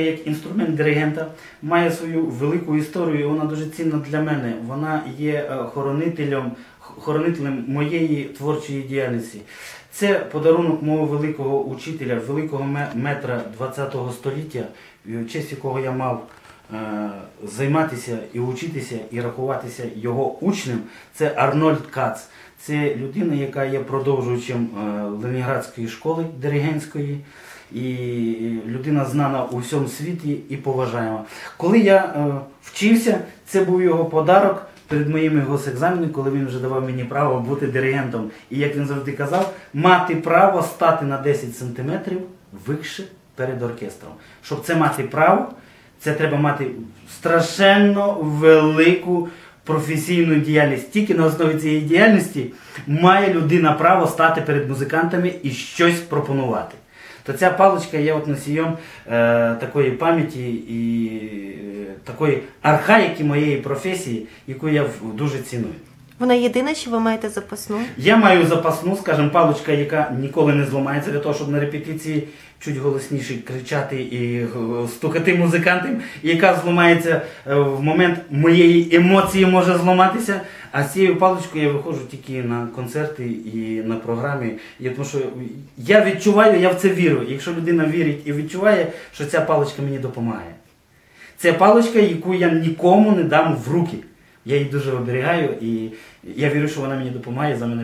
Як інструмент диригента має свою велику історію, вона дуже цінна для мене. Вона є е, хоронителем, хоронителем моєї творчої діяльності. Це подарунок мого великого учителя, великого метра ХХ століття, в честь якого я мав е, займатися і учитися, і рахуватися його учнем. Це Арнольд Кац. Це людина, яка є продовжуючим е, Ленінградської школи диригентської. І людина знана у всьому світі і поважаєма. Коли я е, вчився, це був його подарок перед моїми госекзаменами, коли він вже давав мені право бути диригентом. І як він завжди казав, мати право стати на 10 сантиметрів вище перед оркестром. Щоб це мати право, це треба мати страшенно велику професійну діяльність. Тільки на основі цієї діяльності має людина право стати перед музикантами і щось пропонувати. То ця паличка є от носієм е, такої пам'яті і е, такої архаїки моєї професії, яку я дуже ціную. Вона єдина, чи ви маєте запасну? Я маю запасну, скажімо, паличка, яка ніколи не зламається для того, щоб на репетиції чуть голосніше кричати і е, стукати музикантам, яка зламається е, в момент моєї емоції може зламатися. А з цією паличкою я виходжу тільки на концерти і на програмі. І тому що я відчуваю, я в це вірю. Якщо людина вірить і відчуває, що ця паличка мені допомагає. Це паличка, яку я нікому не дам в руки. Я її дуже оберігаю і я вірю, що вона мені допомагає за мене.